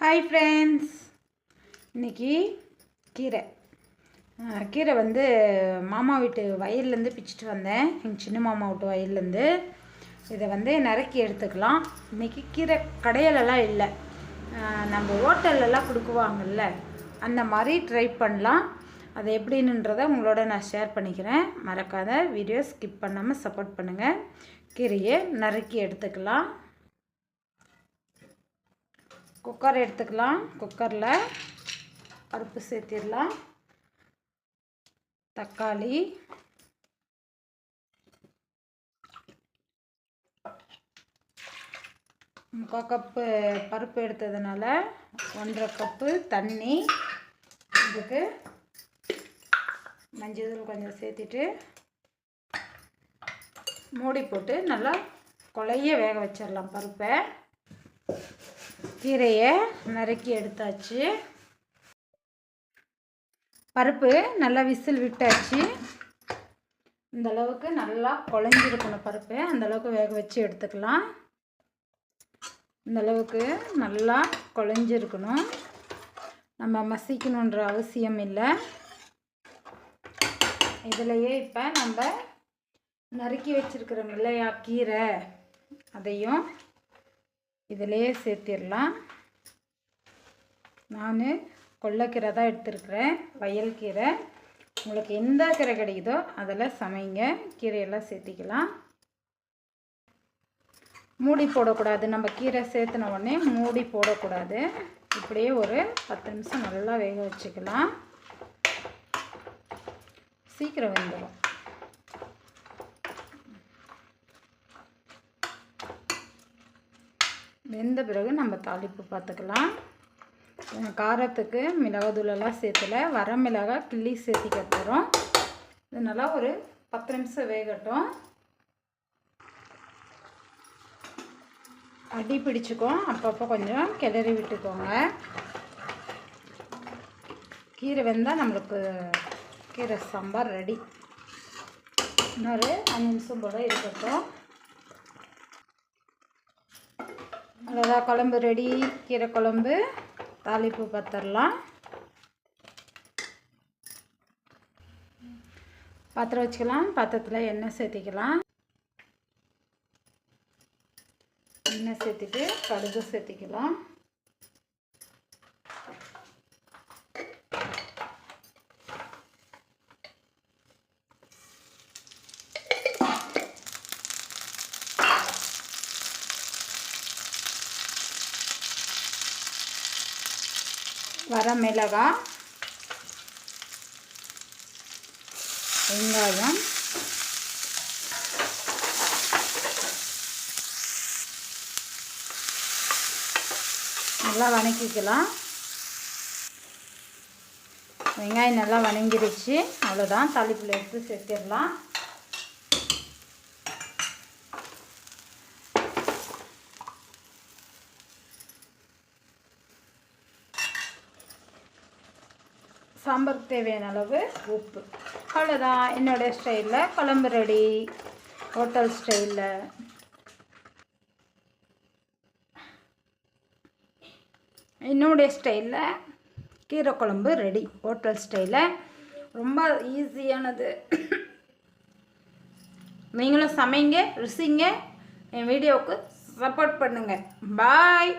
Hi friends இன்றைக்கி கீரை. கீரை வந்து மாமா வீட்டு வயல்லேருந்து பிச்சுட்டு வந்தேன். எங்கள் சின்ன மாமா வீட்டு வயல்லேருந்து. இதை வந்து நறுக்கி எடுத்துக்கலாம். இன்றைக்கி கீரை கடையிலலாம் இல்லை. நம்ம ஹோட்டல்லலாம் கொடுக்குவாங்கல்ல அந்த மாதிரி ட்ரை பண்ணலாம். அது எப்படின்னுன்றதை உங்களோட நான் ஷேர் பண்ணிக்கிறேன். மறக்காத வீடியோ ஸ்கிப் பண்ணாமல் சப்போர்ட் பண்ணுங்கள் கீரையை நறுக்கி எடுத்துக்கலாம். குக்கர் எடுத்துக்கலாம். குக்கரில் பருப்பு சேர்த்திடலாம். தக்காளி. முக்கால் கப்பு பருப்பு எடுத்ததுனால ஒன்றரை கப்பு தண்ணி. இதுக்கு மஞ்சள் தூள் கொஞ்சம் சேர்த்துட்டு மூடி போட்டு நல்லா கொலைய வேக வச்சிடலாம் பருப்பை. கீரையை நறுக்கி எடுத்தாச்சு. பருப்பு நல்லா விசில் விட்டாச்சு. இந்த அளவுக்கு நல்லா குழஞ்சிருக்கணும் பருப்பு. அந்த அளவுக்கு வேக வச்சு எடுத்துக்கலாம். இந்த அளவுக்கு நல்லா குழஞ்சிருக்கணும். நம்ம மசிக்கணுன்ற அவசியம் இல்லை. இதுலையே இப்போ நம்ம நறுக்கி வச்சுருக்கிறோம் இல்லையா கீரை அதையும் இதிலேயே சேர்த்திடலாம். நான் கொல்லைக்கீரை தான் எடுத்துருக்குறேன். வயல் கீரை. உங்களுக்கு எந்த கீரை கிடைக்குதோ அதில் சமைங்க. கீரையெல்லாம் சேர்த்திக்கலாம். மூடி போடக்கூடாது. நம்ம கீரை சேர்த்துன உடனே மூடி போடக்கூடாது. இப்படியே ஒரு பத்து நிமிஷம் நல்லா வேக வச்சுக்கலாம். சீக்கிரம் வெந்துடும் வெந்த பிறகு நம்ம தாளிப்பு பார்த்துக்கலாம். காரத்துக்கு மிளகாத்தூளெல்லாம் சேர்த்துல வர மிளகாய் கிள்ளி சேர்த்திக்க போகிறோம் இது நல்லா ஒரு பத்து நிமிஷம் வேகட்டும். அடி பிடிச்சிக்கும். அப்பப்போ கொஞ்சம் கிளறி விட்டுக்கோங்க. கீரை வெந்தால் நம்மளுக்கு கீரை சாம்பார் ரெடி இன்னொரு அஞ்சு நிமிஷம் போல் இருக்கட்டும். அவ்வளோதான் குழம்பு ரெடி. கீரை குழம்பு தாளிப்பு பத்திரலாம். பாத்திரம் வச்சுக்கலாம். பாத்திரத்தில் எண்ணெய் சேர்த்திக்கலாம். எண்ணெய் சேர்த்துட்டு கடுகு சேர்த்திக்கலாம். வர மிளகாய் வெங்காயம் நல்லா வணக்கிக்கலாம். வெங்காயம் நல்லா வணங்கிருச்சு. அவ்வளோதான் தாளிப்பில் எடுத்து சேர்த்திடலாம். சாம்பாருக்கு தேவையான அளவு உப்பு. அவ்வளோதான் என்னுடைய ஸ்டைலில் குழம்பு ரெடி ஹோட்டல் ஸ்டைலில் என்னுடைய ஸ்டைலில் கீரை குழம்பு ரெடி ஹோட்டல் ஸ்டைலில் ரொம்ப ஈஸியானது நீங்களும் சமைங்க ருசிங்க. என் வீடியோவுக்கு சப்போர்ட் பண்ணுங்கள் பாய்